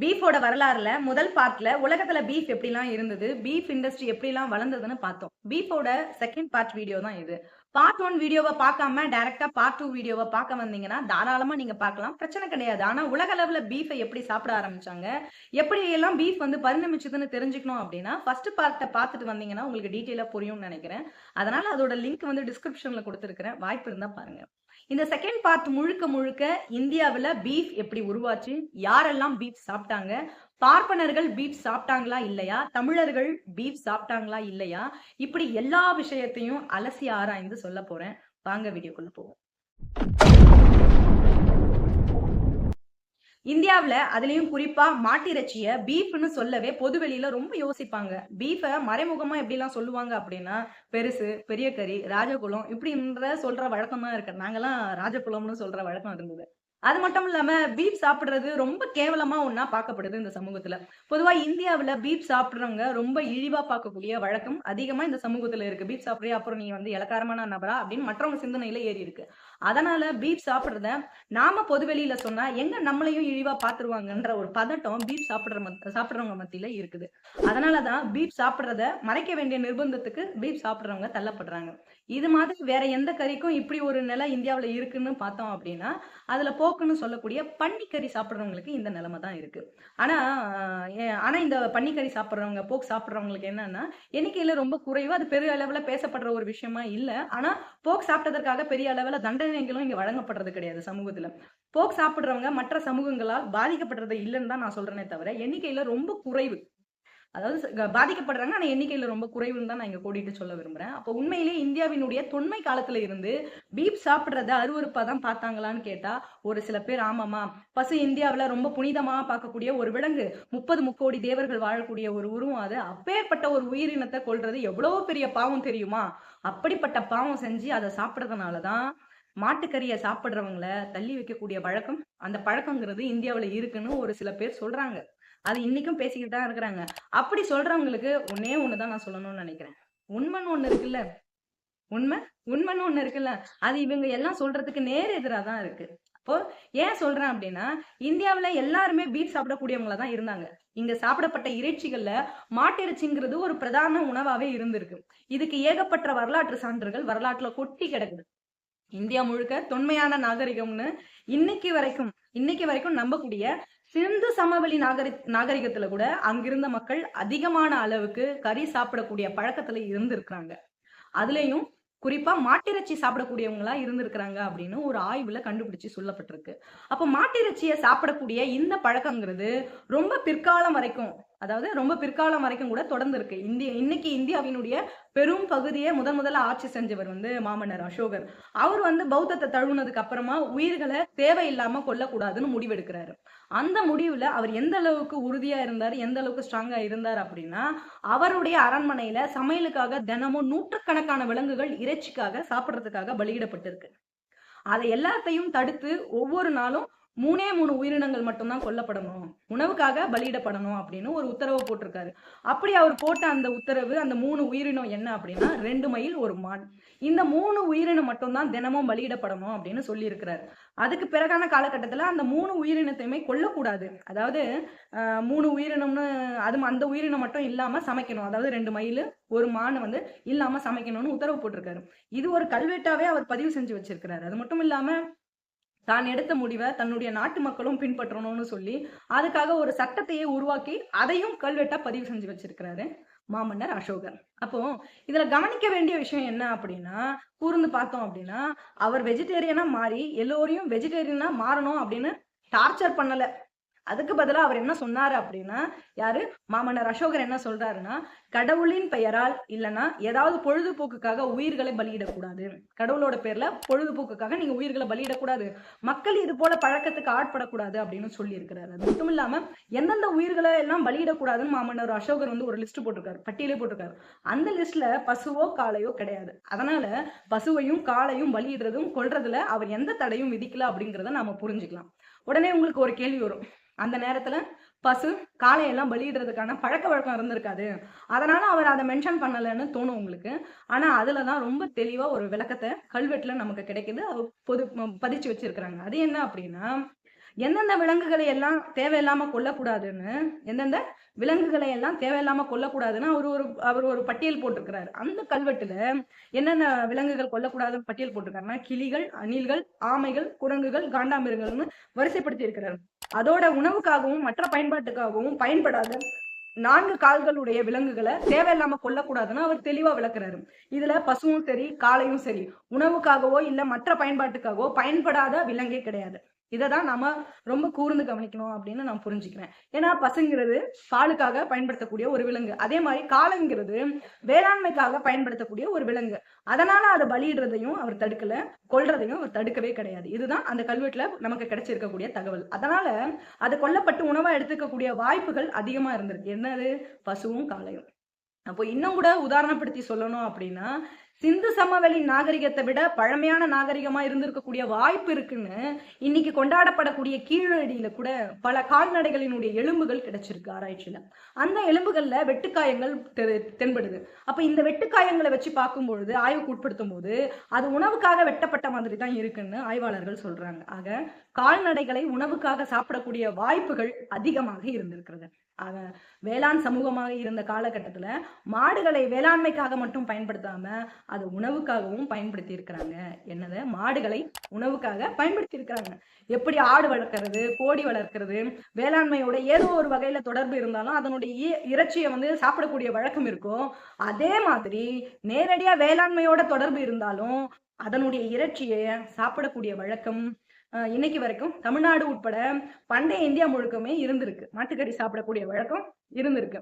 பீஃபோட வரலாறுல முதல் பார்ட்ல உலகத்துல பீஃப் எப்படிலாம் இருந்தது? பீஃப் இண்டஸ்ட்ரி எப்படிலாம் வளர்ந்ததுன்னு பார்த்தோம். பீஃபோட செகண்ட் பார்ட் வீடியோ தான் இது. பார்ட் ஒன் வீடியோவை பார்க்காம டைரக்டா பார்ட் டூ வீடியோவை பார்க்க வந்தீங்கன்னா தாராளமா நீங்க பார்க்கலாம். பிரச்சனை கிடையாது. ஆனா உலக அளவுல பீஃபை எப்படி சாப்பிட ஆரம்பிச்சாங்க? எப்படி எல்லாம் பீஃப் வந்து பரிணமிச்சதுன்னு தெரிஞ்சுக்கணும் அப்படின்னா ஃபர்ஸ்ட் பார்ட்டை பார்த்துட்டு வந்தீங்கன்னா உங்களுக்கு டீட்டெயிலா புரியும்னு நினைக்கிறேன். அதனால அதோட லிங்க் வந்து டிஸ்கிரிப்ஷன்ல கொடுத்துருக்கிறேன். வாய்ப்பு இருந்தா பாருங்க. இந்த செகண்ட் பார்ட் முழுக்க முழுக்க இந்தியாவில் பீஃப் எப்படி உருவாச்சு? யாரெல்லாம் பீஃப் சாப்பிட்டாங்க? பார்ப்பனர்கள் பீஃப் சாப்பிட்டாங்களா இல்லையா? தமிழர்கள் பீஃப் சாப்பிட்டாங்களா இல்லையா? இப்படி எல்லா விஷயத்தையும் அலசி ஆராய்ந்து சொல்ல போறேன். வாங்க வீடியோக்குள்ள போவோம். இந்தியாவில் அதுலயும் குறிப்பா மாட்டிறைச்சியை பீஃப்னு சொல்லவே பொதுவெளியில ரொம்ப யோசிப்பாங்க. பீஃபை மறைமுகமா எப்படிலாம் சொல்லுவாங்க அப்படின்னா பெருசு பெரிய கறி ராஜகுலம் இப்படின்ற சொல்ற வழக்கமா இருக்கு. நாங்கெல்லாம் ராஜகுலம்னு சொல்ற வழக்கம் இருந்தது. அது மட்டும் இல்லாம பீப் சாப்பிடுறது ரொம்ப கேவலமா ஒன்னா பார்க்கப்படுது இந்த சமூகத்துல. பொதுவா இந்தியாவுல பீப் சாப்பிடுறவங்க ரொம்ப இழிவா பார்க்கக்கூடிய வழக்கம் அதிகமா இந்த சமூகத்துல இருக்கு. பீப் சாப்பிடுறியா? அப்புறம் நீ வந்து இலக்காரமான நபரா? அப்படின்னு மற்றவங்க சிந்தனையில ஏறி இருக்கு. அதனால பீப் சாப்பிடுறத நாம பொதுவெளியில சொன்னா எங்க நம்மளையும் இழிவா பாத்துருவாங்கன்ற ஒரு பதட்டம் பீப் சாப்பிடுற மத்- சாப்பிடுறவங்க மத்தியில இருக்குது. அதனாலதான் பீப் சாப்பிடுறத மறைக்க வேண்டிய நிர்பந்தத்துக்கு பீப் சாப்பிடுறவங்க தள்ளப்படுறாங்க. இது மாதிரி வேற எந்த கறிக்கும் இப்படி ஒரு நிலை இந்தியாவுல இருக்குன்னு பார்த்தோம் அப்படின்னா அதுல போக்குன்னு சொல்லக்கூடிய பன்னிக்கறி சாப்பிடுறவங்களுக்கு இந்த நிலைமை தான் இருக்கு. ஆனா ஆனா இந்த பன்னிக்கறி சாப்பிடுறவங்க போக் சாப்பிட்றவங்களுக்கு என்னன்னா எண்ணிக்கையில ரொம்ப குறைவு. அது பெரிய அளவுல பேசப்படுற ஒரு விஷயமா இல்ல. ஆனா போக் சாப்பிட்டதற்காக பெரிய அளவுல தண்டனைகளும் இங்க வழங்கப்படுறது கிடையாது சமூகத்துல. போக் சாப்பிடுறவங்க மற்ற சமூகங்களால் பாதிக்கப்படுறது இல்லைன்னு தான் நான் சொல்றேனே தவிர எண்ணிக்கையில ரொம்ப குறைவு. அதாவது பாதிக்கப்படுறாங்க. ஆனா எண்ணிக்கையில ரொம்ப குறைவுன்னு தான் நான் இங்க கூட்டிட்டு சொல்ல விரும்புறேன். அப்போ உண்மையிலேயே இந்தியாவினுடைய தொன்மை காலத்துல இருந்து பீப் சாப்பிட்றத அருவறுப்பாக தான் பார்த்தாங்களான்னு கேட்டா ஒரு சில பேர் ஆமாமா பசு இந்தியாவில் ரொம்ப புனிதமா பார்க்கக்கூடிய ஒரு விலங்கு முப்பது முக்கோடி தேவர்கள் வாழக்கூடிய ஒரு உருவம் அது. அப்பேற்பட்ட ஒரு உயிரினத்தை கொல்றது எவ்வளோ பெரிய பாவம் தெரியுமா? அப்படிப்பட்ட பாவம் செஞ்சு அதை சாப்பிட்றதுனால தான் மாட்டுக்கறியை சாப்பிட்றவங்கள தள்ளி வைக்கக்கூடிய வழக்கம். அந்த பழக்கங்கிறது இந்தியாவுல இருக்குன்னு ஒரு சில பேர் சொல்றாங்க. அது இன்னைக்கும் பேசிக்கிட்டு தான் இருக்கிறாங்க. அப்படி சொல்றவங்களுக்கு ஒன்னே ஒண்ணுதான் நான் சொல்லணும்னு நினைக்கிறேன். உண்மைன்னு ஒண்ணு இருக்குல்ல? உண்மை? உண்மைன்னு ஒண்ணு இருக்குல்ல? அது இவங்க எல்லாம் சொல்றதுக்கு நேர் எதிராக தான் இருக்கு. அப்போ ஏன் சொல்றேன் அப்படின்னா இந்தியாவுல எல்லாருமே பீட் சாப்பிடக்கூடியவங்களா தான் இருந்தாங்க. இங்க சாப்பிடப்பட்ட இறைச்சிகள்ல மாட்டிறைச்சிங்கிறது ஒரு பிரதான உணவாவே இருந்திருக்கு. இதுக்கு ஏகப்பட்ட வரலாற்று சான்றுகள் வரலாற்றுல கொட்டி கிடக்குது. இந்தியா முழுக்க தொன்மையான நாகரிகம்னு இன்னைக்கு வரைக்கும் இன்னைக்கு வரைக்கும் நம்பக்கூடிய சிந்து சமவெளி நாகரி நாகரிகத்துல கூட அங்கிருந்த மக்கள் அதிகமான அளவுக்கு கறி சாப்பிடக்கூடிய பழக்கத்துல இருந்திருக்கிறாங்க. அதுலயும் குறிப்பா மாட்டிறைச்சி சாப்பிடக்கூடியவங்களா இருந்திருக்கிறாங்க அப்படின்னு ஒரு ஆய்வுல கண்டுபிடிச்சு சொல்லப்பட்டிருக்கு. அப்போ மாட்டிறைச்சியை சாப்பிடக்கூடிய இந்த பழக்கங்கிறது ரொம்ப பிற்காலம் வரைக்கும் அதாவது ரொம்ப பிற்காலம் வரைக்கும் கூட தொடர்ந்து இருக்கு இந்திய இன்னைக்கு இந்தியாவினுடைய பெரும் பகுதியை முதன் முதல்ல ஆட்சி செஞ்சவர் வந்து மாமன்னர் அசோகர். அவர் வந்து பௌத்தத்தை தழுவுனதுக்கு அப்புறமா உயிர்களை தேவையில்லாம கொல்லக்கூடாதுன்னு முடிவெடுக்கிறாரு. அந்த முடிவுல அவர் எந்த அளவுக்கு உறுதியா இருந்தார் எந்த அளவுக்கு ஸ்ட்ராங்கா இருந்தார் அப்படின்னா அவருடைய அரண்மனையில சமையலுக்காக தினமும் நூற்றுக்கணக்கான விலங்குகள் இறைச்சிக்காக சாப்பிடுறதுக்காக பலியிடப்பட்டிருக்கு. அதை எல்லாத்தையும் தடுத்து ஒவ்வொரு நாளும் மூணே மூணு உயிரினங்கள் மட்டும்தான் கொல்லப்படணும். உணவுக்காக பலியிடப்படணும் அப்படின்னு ஒரு உத்தரவு போட்டிருக்காரு. அப்படி அவர் போட்ட அந்த உத்தரவு அந்த மூணு உயிரினம் என்ன அப்படின்னா ரெண்டு மயில் ஒரு மான். இந்த மூணு உயிரினம் மட்டும்தான் தினமும் பலியிடப்படணும் அப்படின்னு சொல்லியிருக்கிறாரு. அதுக்கு பிறகான காலகட்டத்தில் அந்த மூணு உயிரினத்தையுமே கொல்லக்கூடாது. அதாவது ஆஹ், மூணு உயிரினம்னு அது அந்த உயிரினம் மட்டும் இல்லாம சமைக்கணும். அதாவது ரெண்டு மயில் ஒரு மான் வந்து இல்லாம சமைக்கணும்னு உத்தரவு போட்டிருக்காரு. இது ஒரு கல்வெட்டாவே அவர் பதிவு செஞ்சு வச்சிருக்கிறாரு. அது மட்டும் இல்லாமல் தான் எடுத்த முடிவை தன்னுடைய நாட்டு மக்களும் பின்பற்றணும்னு சொல்லி அதுக்காக ஒரு சட்டத்தையே உருவாக்கி அதையும் கல்வெட்டா பதிவு செஞ்சு வச்சிருக்கிறாரு மாமன்னர் அசோகர். அப்போ இதுல கவனிக்க வேண்டிய விஷயம் என்ன அப்படின்னா கூர்ந்து பார்த்தோம் அப்படின்னா அவர் வெஜிடேரியனா மாறி எல்லோரையும் வெஜிடேரியனா மாறணும் அப்படின்னு டார்ச்சர் பண்ணல. அதுக்கு பதிலா அவர் என்ன சொன்னாரு அப்படின்னா யாரு? மாமன்னர் அசோகர் என்ன சொல்றாருன்னா கடவுளின் பெயரால் இல்லைன்னா ஏதாவது பொழுதுபோக்குக்காக உயிர்களை பலியிடக்கூடாது. கடவுளோட பேர்ல பொழுதுபோக்குக்காக நீங்க உயிர்களை பலியிடக்கூடாது. மக்கள் இது போல பழக்கத்துக்கு ஆட்படக்கூடாது அப்படின்னு சொல்லியிருக்கிறாரு. அது மட்டும் இல்லாம எந்தெந்த உயிர்களை எல்லாம் பலியிடக்கூடாதுன்னு மாமன்னர் அசோகர் வந்து ஒரு லிஸ்ட் போட்டிருக்காரு. பட்டியலே போட்டிருக்காரு. அந்த லிஸ்ட்ல பசுவோ காளையோ கிடையாது. அதனால பசுவையும் காளையும் பலியிடுறதும் கொல்றதுல அவர் எந்த தடையும் விதிக்கல அப்படிங்கிறத நாம புரிஞ்சுக்கலாம். உடனே உங்களுக்கு ஒரு கேள்வி வரும். அந்த நேரத்துல பசு காளையெல்லாம் பலியிடுறதுக்கான பழக்க வழக்கம் இருந்திருக்காது. அதனால அவர் அதை மென்ஷன் பண்ணலைன்னு தோணும் உங்களுக்கு. ஆனா அதில் தான் ரொம்ப தெளிவா ஒரு விளக்கத்தை கல்வெட்டுல நமக்கு கிடைக்குது. பொது பதிச்சு வச்சிருக்கிறாங்க. அது என்ன அப்படின்னா எந்தெந்த விலங்குகளை எல்லாம் தேவையில்லாம கொல்லக்கூடாதுன்னு எந்தெந்த விலங்குகளை எல்லாம் தேவையில்லாம கொல்லக்கூடாதுன்னு அவர் ஒரு அவர் ஒரு பட்டியல் போட்டிருக்கிறாரு. அந்த கல்வெட்டுல என்னென்ன விலங்குகள் கொல்லக்கூடாதுன்னு பட்டியல் போட்டிருக்காருன்னா கிளிகள் அணில்கள் ஆமைகள் குரங்குகள் காண்டாமிருகங்கள்னு வரிசைப்படுத்தி இருக்கிறார். அதோட உணவுக்காகவும் மற்ற பயன்பாட்டுக்காகவும் பயன்படாத நான்கு கால்களுடைய விலங்குகளை தேவையில்லாம கொல்லக்கூடாதுன்னு அவர் தெளிவா விளக்குறாரு. இதுல பசுவும் சரி காளையும் சரி உணவுக்காகவோ இல்ல மற்ற பயன்பாட்டுக்காகவோ பயன்படாத விலங்கே கிடையாது. இதை தான் நம்ம ரொம்ப கூர்ந்து கவனிக்கணும் அப்படின்னு நான் புரிஞ்சுக்கிறேன். ஏன்னா பசுங்கிறது பாலுக்காக பயன்படுத்தக்கூடிய ஒரு விலங்கு. அதே மாதிரி காளைங்கிறது வேளாண்மைக்காக பயன்படுத்தக்கூடிய ஒரு விலங்கு. அதனால அதை பலியிடுறதையும் அவர் தடுக்கல கொல்றதையும் அவர் தடுக்கவே கிடையாது. இதுதான் அந்த கல்வெட்டுல நமக்கு கிடைச்சிருக்கக்கூடிய தகவல். அதனால அது கொல்லப்பட்டு உணவா எடுத்துக்கக்கூடிய வாய்ப்புகள் அதிகமா இருந்திருக்கு. என்னது? பசுவும் காளையும். அப்போ இன்னும் கூட உதாரணப்படுத்தி சொல்லணும் அப்படின்னா சிந்து சமவெளி நாகரிகத்தை விட பழமையான நாகரிகமா இருந்திருக்கக்கூடிய வாய்ப்பு இருக்குன்னு இன்னைக்கு கொண்டாடப்படக்கூடிய கீழடியில கூட பல கால்நடைகளினுடைய எலும்புகள் கிடைச்சிருக்கு ஆராய்ச்சியில. அந்த எலும்புகள்ல வெட்டுக்காயங்கள் தென்படுது. அப்ப இந்த வெட்டுக்காயங்களை வச்சு பார்க்கும்பொழுது ஆய்வுக்கு உட்படுத்தும் போது அது உணவுக்காக வெட்டப்பட்ட மாதிரி தான் இருக்குன்னு ஆய்வாளர்கள் சொல்றாங்க. ஆக கால்நடைகளை உணவுக்காக சாப்பிடக்கூடிய வாய்ப்புகள் அதிகமாக இருந்திருக்கிறது. வேளாண் சமூகமாக இருந்த காலகட்டத்தில் மாடுகளை வேளாண்மைக்காக மட்டும் பயன்படுத்தாமல் அது உணவுக்காகவும் பயன்படுத்தி இருக்கிறாங்க என்னது? மாடுகளை உணவுக்காக பயன்படுத்தி இருக்கிறாங்க எப்படி ஆடு வளர்க்கறது கோழி வளர்க்கறது வேளாண்மையோட ஏதோ ஒரு வகையில் தொடர்பு இருந்தாலும் அதனுடைய இ- இறைச்சியை வந்து சாப்பிடக்கூடிய வழக்கம் இருக்கும் அதே மாதிரி நேரடியாக வேளாண்மையோட தொடர்பு இருந்தாலும் அதனுடைய இறைச்சியை சாப்பிடக்கூடிய வழக்கம் இன்னைக்கு வரைக்கும் தமிழ்நாடு உட்பட பண்டைய இந்தியா முழுக்கமே இருந்திருக்கு. மாட்டுக்கறி சாப்பிடக்கூடிய வழக்கம் இருந்திருக்கு.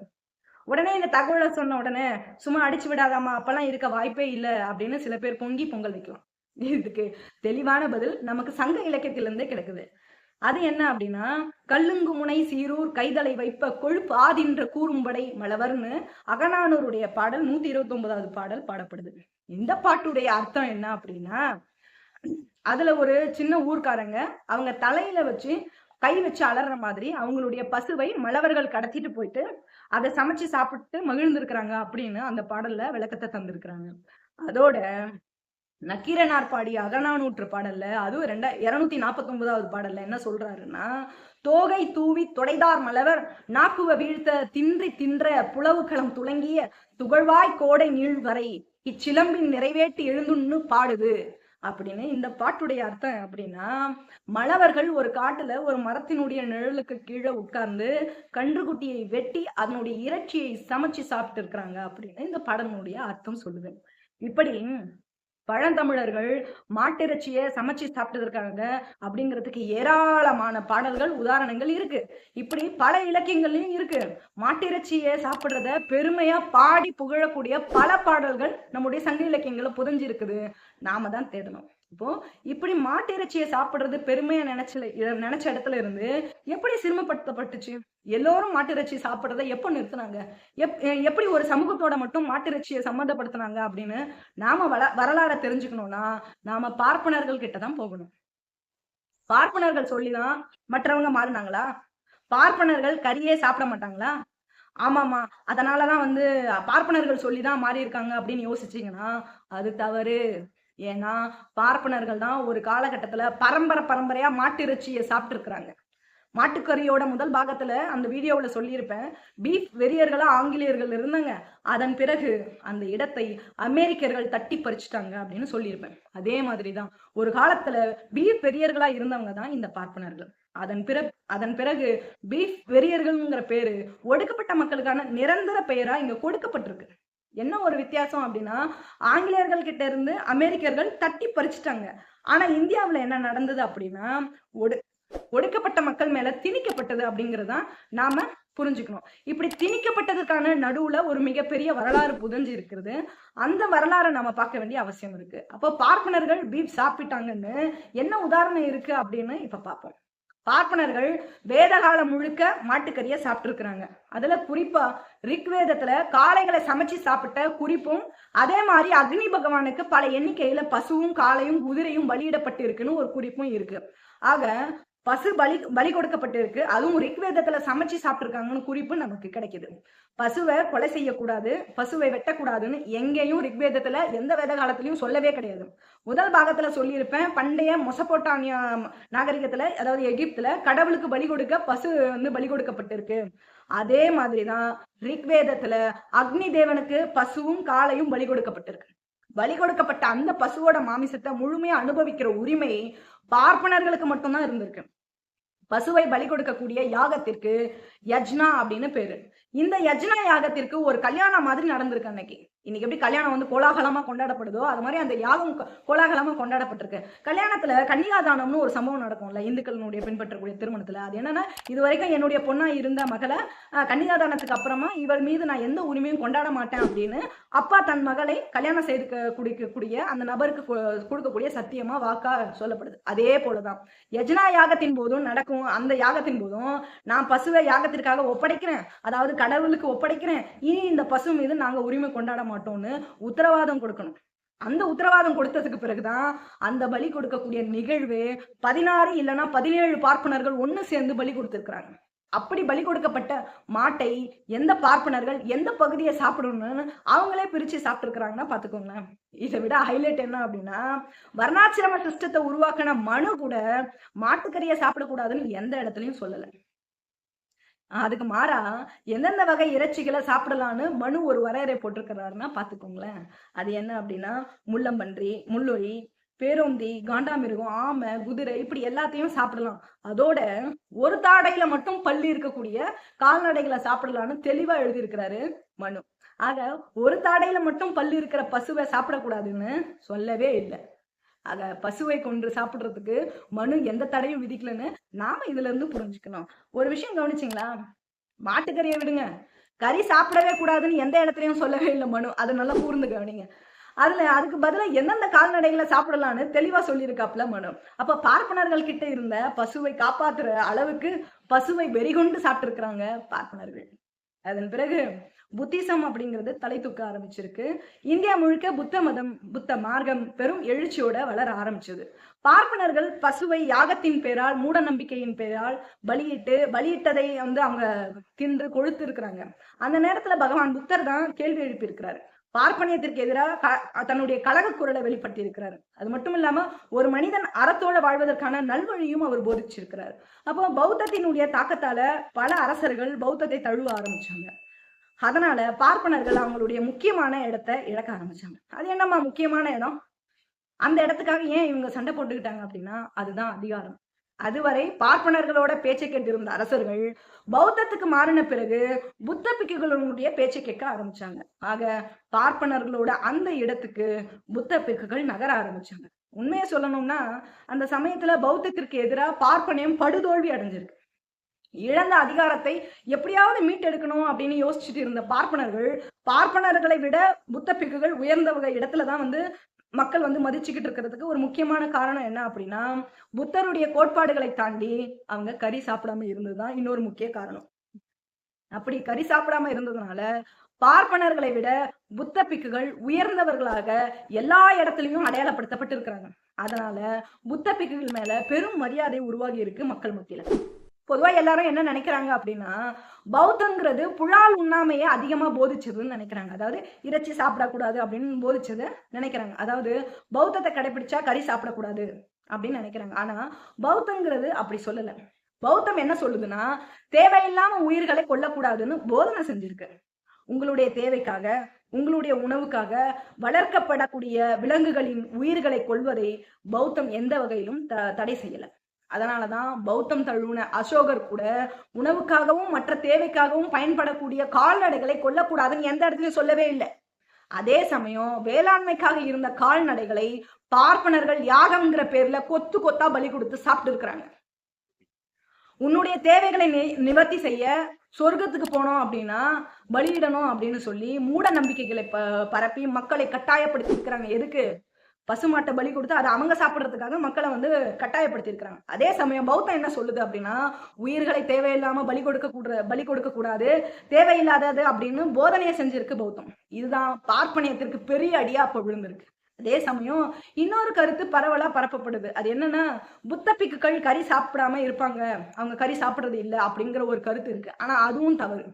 உடனே இந்த தகவலை சொன்ன உடனே சும்மா அடிச்சு விடாதாமா அப்பெல்லாம் இருக்க வாய்ப்பே இல்லை அப்படின்னு சில பேர் பொங்கி பொங்கல் வைக்கலாம். இதுக்கு தெளிவான பதில் நமக்கு சங்க இலக்கியத்திலிருந்தே கிடைக்குது. அது என்ன அப்படின்னா கல்லுங்கு முனை சீரூர் கைதலை வைப்ப கொழுப்பு ஆதின்ற கூறும்படை மலவர்னு அகநானூருடைய பாடல் நூத்தி இருபத்தி ஒன்பதாவது பாடல் பாடப்படுது. இந்த பாட்டுடைய அர்த்தம் என்ன அப்படின்னா அதுல ஒரு சின்ன ஊர்க்காரங்க அவங்க தலையில வச்சு கை வச்சு அலற மாதிரி அவங்களுடைய பசுவை மலவர்கள் கடத்திட்டு போயிட்டு அதை சமைச்சு சாப்பிட்டு மகிழ்ந்திருக்கிறாங்க அப்படின்னு அந்த பாடல்ல விளக்கத்தை தந்திருக்கிறாங்க. அதோட நக்கீரனார் பாடி அகநானூற்று பாடல்ல அதுவும் ரெண்டா இருநூத்தி நாற்பத்தி ஒன்பதாவது பாடல்ல என்ன சொல்றாருன்னா தோகை தூவி தொடைதார் மலவர் நாக்குவ வீழ்த்த தின்றி தின்ற புலவுக்களம் துளங்கிய துகழ்வாய் கோடை நீழ்வரை இச்சிலம்பின் நிறைவேற்றி எழுந்துன்னு பாடுது. அப்படின்னு இந்த பாட்டுடைய அர்த்தம் அப்படின்னா மலவர்கள் ஒரு காட்டுல ஒரு மரத்தினுடைய நிழலுக்கு கீழே உட்கார்ந்து கன்றுக்குட்டியை வெட்டி அதனுடைய இறைச்சியை சமைச்சு சாப்பிட்டு இருக்கிறாங்க அப்படின்னு இந்த பாடலினுடைய அர்த்தம் சொல்லுது. இப்படி பழந்தமிழர்கள் மாட்டிறைச்சியை சமைச்சு சாப்பிட்டு இருக்காங்க அப்படிங்கிறதுக்கு ஏராளமான பாடல்கள் உதாரணங்கள் இருக்கு. இப்படி பல இலக்கியங்கள்லயும் இருக்கு. மாட்டிறைச்சியை சாப்பிடுறத பெருமையா பாடி புகழக்கூடிய பல பாடல்கள் நம்முடைய சங்க இலக்கியங்கள்ல புதஞ்சிருக்குது. நாம தான் தேடணும். இப்போ இப்படி மாட்டிறைச்சியை சாப்பிடுறது பெருமையா நினைச்சல நினைச்ச இடத்துல இருந்து எப்படி சிரமப்படுத்தப்பட்டுச்சு எல்லோரும் மாட்டிறைச்சி சாப்பிடுறத எப்போ நிறுத்தினாங்க? எப் எப்படி ஒரு சமூகத்தோட மட்டும் மாட்டிறைச்சியை சம்மந்தப்படுத்தினாங்க அப்படின்னு நாம வள வரலாறை தெரிஞ்சுக்கணும்னா நாம பார்ப்பனர்கள் கிட்ட தான் போகணும். பார்ப்பனர்கள் சொல்லிதான் மற்றவங்க மாறினாங்களா? பார்ப்பனர்கள் கறியே சாப்பிட மாட்டாங்களா? ஆமாமா அதனாலதான் வந்து பார்ப்பனர்கள் சொல்லிதான் மாறி இருக்காங்க அப்படின்னு யோசிச்சீங்கன்னா அது தவறு. ஏன்னா பார்ப்பனர்கள் தான் ஒரு காலகட்டத்துல பரம்பரை பரம்பரையா மாட்டிறைச்சியை சாப்பிட்டு இருக்கிறாங்க மாட்டுக்கறியோட முதல் பாகத்துல அந்த வீடியோவுல சொல்லியிருப்பேன். பீஃப் வெறியர்களா ஆங்கிலேயர்கள் இருந்தாங்க. அதன் பிறகு அந்த இடத்தை அமெரிக்கர்கள் தட்டி பறிச்சுட்டாங்க அப்படின்னு சொல்லியிருப்பேன். அதே மாதிரி தான் ஒரு காலத்துல பீஃப் வெறியர்களா இருந்தவங்க தான் இந்த பார்ப்பனர்கள். அதன் பிற அதன் பிறகு பீஃப் வெறியர்கள்ங்கிற பேரு ஒடுக்கப்பட்ட மக்களுக்கான நிரந்தர பெயரா இங்க கொடுக்கப்பட்டிருக்கு. என்ன ஒரு வித்தியாசம் அப்படின்னா ஆங்கிலேயர்கள் கிட்ட இருந்து அமெரிக்கர்கள் தட்டி பறிச்சுட்டாங்க. ஆனா இந்தியாவுல என்ன நடந்தது அப்படின்னா ஒடு ஒடுக்கப்பட்ட மக்கள் மேல திணிக்கப்பட்டது அப்படிங்கறதான் நாம புரிஞ்சுக்கணும். இப்படி திணிக்கப்பட்டதுக்கான நடுவுல ஒரு மிகப்பெரிய வரலாறு புதஞ்சு இருக்கிறது. அந்த வரலாறை நாம பார்க்க வேண்டிய அவசியம் இருக்கு. அப்போ பார்ப்பனர்கள் பீப் சாப்பிட்டாங்கன்னு என்ன உதாரணம் இருக்கு அப்படின்னு இப்ப பார்ப்போம். பார்ப்பனர்கள் வேத காலம் முழுக்க மாட்டுக்கறியை சாப்பிட்டுருக்குறாங்க. அதுல குறிப்பா ரிக்வேதத்துல காளைகளை சமைச்சு சாப்பிட்ட குறிப்பும் அதே மாதிரி அக்னி பகவானுக்கு பல எண்ணிக்கையில பசுவும் காளையும் குதிரையும் பலியிடப்பட்டு இருக்குன்னு ஒரு குறிப்பும் இருக்கு. ஆக பசு பலி பலி கொடுக்கப்பட்டிருக்கு. அதுவும் ரிக்வேதத்துல சமைச்சு சாப்பிட்டுருக்காங்கன்னு குறிப்பு நமக்கு கிடைக்குது. பசுவை கொலை செய்யக்கூடாது பசுவை வெட்டக்கூடாதுன்னு எங்கேயும் ரிக்வேதத்துல எந்த வேத காலத்திலயும் சொல்லவே கிடையாது. முதல் பாகத்துல சொல்லியிருப்பேன் பண்டைய மொசப்போட்டானிய நாகரிகத்துல அதாவது எகிப்துல கடவுளுக்கு பலி கொடுக்க பசு வந்து பலி கொடுக்கப்பட்டிருக்கு. அதே மாதிரிதான் ரிக்வேதத்துல அக்னி தேவனுக்கு பசுவும் காளையும் பலி கொடுக்கப்பட்டிருக்கு. பலி கொடுக்கப்பட்ட அந்த பசுவோட மாமிசத்தை முழுமையா அனுபவிக்கிற உரிமை பார்ப்பனர்களுக்கு மட்டும்தான் இருந்திருக்கு. பசுவை பலி கொடுக்கக்கூடிய யாகத்திற்கு யஜ்னா அப்படின்னு பேரு. இந்த யஜ்னா யாகத்திற்கு ஒரு கல்யாணம் மாதிரி நடந்திருக்கு அன்னைக்கு. இன்னைக்கு எப்படி கல்யாணம் வந்து கோலாகலமா கொண்டாடப்படுதோ அது மாதிரி அந்த யாகம் கோலாகலமா கொண்டாடப்பட்டிருக்கு. கல்யாணத்துல கன்னிகாதானம்னு ஒரு சம்பவம் நடக்கும்ல இந்துக்களினுடைய பின்பற்றக்கூடிய திருமணத்துல. அது என்னன்னா இது வரைக்கும் என்னுடைய பொண்ணா இருந்த மகளை அஹ், அப்புறமா இவள் மீது நான் எந்த உரிமையும் கொண்டாட மாட்டேன் அப்படின்னு அப்பா தன் மகளை கல்யாணம் செய்து குடிக்கக்கூடிய அந்த நபருக்கு கொடுக்கக்கூடிய சத்தியமா வாக்கா சொல்லப்படுது. அதே போலதான். யஜ்னா யாகத்தின் போதும் நடக்கும். அந்த யாகத்தின் போதும் நான் பசுவை யாகத்திற்காக ஒப்படைக்கிறேன். அதாவது கடவுளுக்கு ஒப்படைக்கிறேன். இனி இந்த பசு மீது நாங்க உரிமை கொண்டாட மாட்டோம்னு உத்தரவாதம் கொடுக்கணும். அந்த உத்தரவாதம் கொடுத்ததுக்கு பிறகுதான் அந்த பலி கொடுக்கக்கூடிய நிகழ்வு பதினாறு இல்லைன்னா பதினேழு பார்ப்பனர்கள் ஒண்ணு சேர்ந்து பலி கொடுத்துருக்குறாங்க. அப்படி பலி கொடுக்கப்பட்ட மாட்டை எந்த பார்ப்பனர்கள் எந்த பகுதியை சாப்பிடணும்னு அவங்களே பிரிச்சு சாப்பிட்டுருக்குறாங்கன்னா பாத்துக்கோங்களேன் இதை விட ஹைலைட் என்ன அப்படின்னா வர்ணாசிரம சிஸ்டத்தை உருவாக்கின மனு கூட மாட்டுக்கறியை சாப்பிடக்கூடாதுன்னு எந்த இடத்துலயும் சொல்லலை. அதுக்கு மாறா எந்தெந்த வகை இறைச்சிகளை சாப்பிடலான்னு மனு ஒரு வரையறை போட்டிருக்கிறாருன்னா பாத்துக்கோங்களேன் அது என்ன அப்படின்னா முள்ளம்பன்றி முள்ளொலி பேரோந்தி காண்டாமிருகம் ஆமை குதிரை இப்படி எல்லாத்தையும் சாப்பிடலாம். அதோட ஒரு தாடையில மட்டும் பள்ளி இருக்கக்கூடிய கால்நடைகளை சாப்பிடலாம்னு தெளிவா எழுதியிருக்கிறாரு மனு. ஆக ஒரு தாடையில மட்டும் பல்லு இருக்கிற பசுவை சாப்பிடக்கூடாதுன்னு சொல்லவே இல்லை. ஆக பசுவை கொன்று சாப்பிடுறதுக்கு மனு எந்த தடையும் விதிக்கலன்னு நாம இதுல இருந்து புரிஞ்சுக்கணும். ஒரு விஷயம் கவனிச்சிங்களா? மாட்டுக்கறியை விடுங்க. கறி சாப்பிடவே கூடாதுன்னு எந்த இடத்துலயும் சொல்லவே இல்லை மனு. அதை நல்லா கூர்ந்து கவனிங்க. அதுல அதுக்கு பதிலா எந்தெந்த கால்நடைகளை சாப்பிடலாம்னு தெளிவா சொல்லியிருக்காப்ல மனு. அப்ப பார்ப்பனர்கள் கிட்ட இருந்த பசுவை காப்பாத்துற அளவுக்கு பசுவை வெறிகொண்டு சாப்பிட்டிருக்கிறாங்க பார்ப்பனர்கள். அதன் பிறகு புத்திசம் அப்படிங்கிறது தலை தூக்க ஆரம்பிச்சிருக்கு. இந்தியா முழுக்க புத்த மதம் புத்த மார்க்கம் பெரும் எழுச்சியோட வளர ஆரம்பிச்சது. பார்ப்பனர்கள் பசுவை யாகத்தின் பெயரால் மூட நம்பிக்கையின் பெயரால் பலியிட்டு பலியிட்டதை வந்து அவங்க தின்று கொழுத்து இருக்கிறாங்க. அந்த நேரத்துல பகவான் புத்தர் தான் கேள்வி எழுப்பியிருக்கிறாரு. பார்ப்பனியத்திற்கு எதிராக தன்னுடைய கழக குரலை வெளிப்படுத்தி இருக்கிறாரு அது மட்டும் இல்லாம ஒரு மனிதன் அறத்தோட வாழ்வதற்கான நல்வழியும் அவர் போதிச்சிருக்கிறார். அப்போ பௌத்தத்தினுடைய தாக்கத்தால பல அரசர்கள் பௌத்தத்தை தழுவ ஆரம்பிச்சாங்க. அதனால பார்ப்பனர்கள் அவங்களுடைய முக்கியமான இடத்தை இழக்க ஆரம்பிச்சாங்க. அது என்னம்மா முக்கியமான இடம்? அந்த இடத்துக்காக ஏன் இவங்க சண்டை போட்டுக்கிட்டாங்க அப்படின்னா அதுதான் அதிகாரம். அதுவரை பார்ப்பனர்களோட பேச்சை கேட்டிருந்த அரசர்கள் பௌத்தத்துக்கு மாறின பிறகு புத்த பிக்குகளுடைய பேச்சை கேட்க ஆரம்பிச்சாங்க. ஆக பார்ப்பனர்களோட அந்த இடத்துக்கு புத்த பிக்குகள் நகர ஆரம்பிச்சாங்க. உண்மையை சொல்லணும்னா அந்த சமயத்துல பௌத்தத்திற்கு எதிராக பார்ப்பனையும் படுதோல்வி அடைஞ்சிருக்கு. இழந்த அதிகாரத்தை எப்படியாவது மீட்டெடுக்கணும் அப்படின்னு யோசிச்சுட்டு இருந்த பார்ப்பனர்கள் பார்ப்பனர்களை விட புத்த பிக்குகள் உயர்ந்த வகை இடத்துல தான் வந்து மக்கள் வந்து மதிச்சுக்கிட்டு இருக்கிறதுக்கு ஒரு முக்கியமான காரணம் என்ன அப்படின்னா புத்தருடைய கோட்பாடுகளை தாண்டி அவங்க கறி சாப்பிடாம இருந்ததுதான் இன்னொரு முக்கிய காரணம். அப்படி கறி சாப்பிடாம இருந்ததுனால பார்ப்பனர்களை விட புத்த பிக்குகள் உயர்ந்தவர்களாக எல்லா இடத்துலயும் அடையாளப்படுத்தப்பட்டு இருக்கிறாங்க அதனால புத்த பிக்குகள் மேல பெரும் மரியாதை உருவாகி இருக்கு மக்கள் மத்தியில. பொதுவாக எல்லாரும் என்ன நினைக்கிறாங்க அப்படின்னா பௌத்தங்கிறது புலால் உண்ணாமையே அதிகமாக போதிச்சதுன்னு நினைக்கிறாங்க. அதாவது இறைச்சி சாப்பிடக்கூடாது அப்படின்னு போதிச்சது நினைக்கிறாங்க. அதாவது பௌத்தத்தை கடைபிடிச்சா கறி சாப்பிடக்கூடாது அப்படின்னு நினைக்கிறாங்க. ஆனால் பௌத்தங்கிறது அப்படி சொல்லலை. பௌத்தம் என்ன சொல்லுதுன்னா தேவையில்லாம உயிர்களை கொல்லக்கூடாதுன்னு போதனை செஞ்சிருக்கு. உங்களுடைய தேவைக்காக உங்களுடைய உணவுக்காக வளர்க்கப்படக்கூடிய விலங்குகளின் உயிர்களை கொள்வதை பௌத்தம் எந்த வகையிலும் த- தடை செய்யலை. அதனாலதான் பௌத்தம் தழுவின அசோகர் கூட உணவுக்காகவும் மற்ற தேவைக்காகவும் பயன்படக்கூடிய கால்நடைகளை கொல்லக்கூடாதுன்னு எந்த இடத்துலையும் சொல்லவே இல்லை. அதே சமயம் வேளாண்மைக்காக இருந்த கால்நடைகளை பார்ப்பனர்கள் யாகம்ங்கிற பேர்ல கொத்து கொத்தா பலி கொடுத்து சாப்பிட்டு இருக்கிறாங்க. உன்னுடைய தேவைகளை நி- நிவர்த்தி செய்ய சொர்க்கத்துக்கு போனோம் அப்படின்னா பலியிடணும் அப்படின்னு சொல்லி மூட நம்பிக்கைகளை ப பரப்பி மக்களை கட்டாயப்படுத்தி இருக்கிறாங்க. எதுக்கு? பசுமாட்டை பலி கொடுத்து அதை அவங்க சாப்பிட்றதுக்காக மக்களை வந்து கட்டாயப்படுத்தியிருக்கிறாங்க. அதே சமயம் பௌத்தம் என்ன சொல்லுது அப்படின்னா உயிர்களை தேவையில்லாம பலி கொடுக்க கூட பலி கொடுக்க கூடாது தேவையில்லாதது அப்படின்னு போதனையை செஞ்சிருக்கு பௌத்தம். இதுதான் பார்ப்பனியத்திற்கு பெரிய அடியா அப்ப விழுந்திருக்கு. அதே சமயம் இன்னொரு கருத்து பரவலா பரப்பப்படுது. அது என்னன்னா புத்த பிக்குகள் கறி சாப்பிடாம இருப்பாங்க. அவங்க கறி சாப்பிட்றது இல்லை அப்படிங்கிற ஒரு கருத்து இருக்கு. ஆனா அதுவும் தவறு.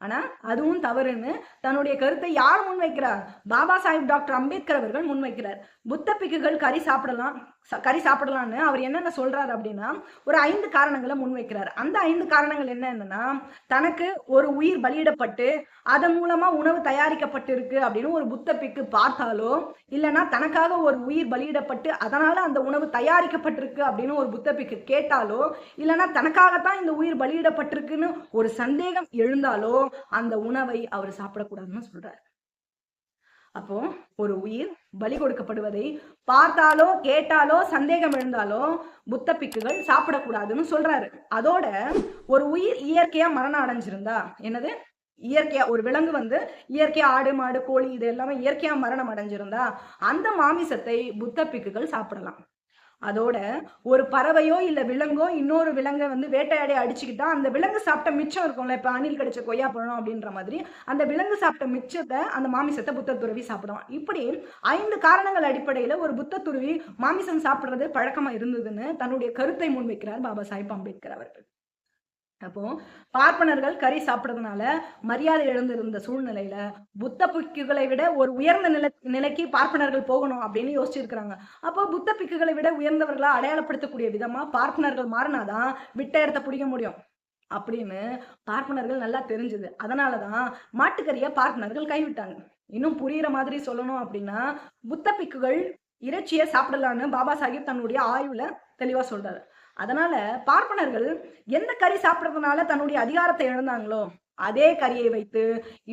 ஆனா அதுவும் தவறுன்னு தன்னுடைய கருத்தை யார் முன்வைக்கிறார்? பாபா சாஹிப் டாக்டர் அம்பேத்கர் அவர்கள் முன்வைக்கிறார். புத்த பிக்குகள் கறி சாப்பிடலாம். கறி சாப்பிடலாம்னு அவர் என்னென்ன சொல்றாரு அப்படின்னா ஒரு ஐந்து காரணங்களை முன்வைக்கிறார். அந்த ஐந்து காரணங்கள் என்னன்னா தனக்கு ஒரு உயிர் பலியிடப்பட்டு அதன் மூலமா உணவு தயாரிக்கப்பட்டிருக்கு அப்படின்னு ஒரு புத்த பிக்கு பார்த்தாலோ இல்லைன்னா தனக்காக ஒரு உயிர் பலியிடப்பட்டு அதனால அந்த உணவு தயாரிக்கப்பட்டிருக்கு அப்படின்னு ஒரு புத்த பிக்கு கேட்டாலோ இல்லைன்னா தனக்காகத்தான் இந்த உயிர் பலியிடப்பட்டிருக்குன்னு ஒரு சந்தேகம் எழுந்தாலோ அந்த உணவை அவர் சாப்பிடக்கூடாதுன்னு சொல்றாரு. அப்போ ஒரு உயிர் பலி கொடுக்கப்படுவதை பார்த்தாலோ கேட்டாலோ சந்தேகம் எழுந்தாலோ புத்த பிக்குகள் சாப்பிடக்கூடாதுன்னு சொல்றாரு. அதோட ஒரு உயிர் இயற்கையா மரணம் அடைஞ்சிருந்தா என்னது? இயற்கையா ஒரு விலங்கு வந்து இயற்கையா ஆடு மாடு கோழி இது எல்லாமே இயற்கையா மரணம் அடைஞ்சிருந்தா அந்த மாமிசத்தை புத்த பிக்குகள் சாப்பிடலாம். அதோட ஒரு பறவையோ இல்லை விலங்கோ இன்னொரு விலங்கை வந்து வேட்டையாடி அடிச்சுக்கிட்டா அந்த விலங்கு சாப்பிட்ட மிச்சம் இருக்கும்ல இப்போ அணில் கிடைச்ச கொய்யா பழம் அப்படின்ற மாதிரி அந்த விலங்கு சாப்பிட்ட மிச்சத்தை அந்த மாமிசத்தை புத்த துருவி சாப்பிடுவான். இப்படி ஐந்து காரணங்கள் அடிப்படையில் ஒரு புத்த துருவி மாமிசம் சாப்பிடுறது பழக்கமா இருந்ததுன்னு தன்னுடைய கருத்தை முன்வைக்கிறார் பாபா சாஹிப் அம்பேத்கர் அவர்கள். அப்போ பார்ப்பனர்கள் கறி சாப்பிட்றதுனால மரியாதை இழந்திருந்த சூழ்நிலையில புத்த பிக்குகளை விட ஒரு உயர்ந்த நிலை நிலைக்கு பார்ப்பனர்கள் போகணும் அப்படின்னு யோசிச்சிருக்கிறாங்க. அப்போ புத்த பிக்குகளை விட உயர்ந்தவர்களை அடையாளப்படுத்தக்கூடிய விதமா பார்ப்பனர்கள் மாறினாதான் விட்ட இடத்த பிடிக்க முடியும். அப்படின்னு பார்ப்பனர்கள் நல்லா தெரிஞ்சது. அதனாலதான் மாட்டுக்கறியை பார்ப்பனர்கள் கைவிட்டாங்க. இன்னும் புரியுற மாதிரி சொல்லணும் அப்படின்னா புத்த பிக்குகள் இறைச்சியை சாப்பிடலான்னு பாபா சாஹிப் தன்னுடைய ஆய்வுல தெளிவா சொல்றாரு. அதனால பார்ப்பனர்கள் எந்த கறி சாப்பிட்றதுனால தன்னுடைய அதிகாரத்தை இழந்தாங்களோ அதே கரியை வைத்து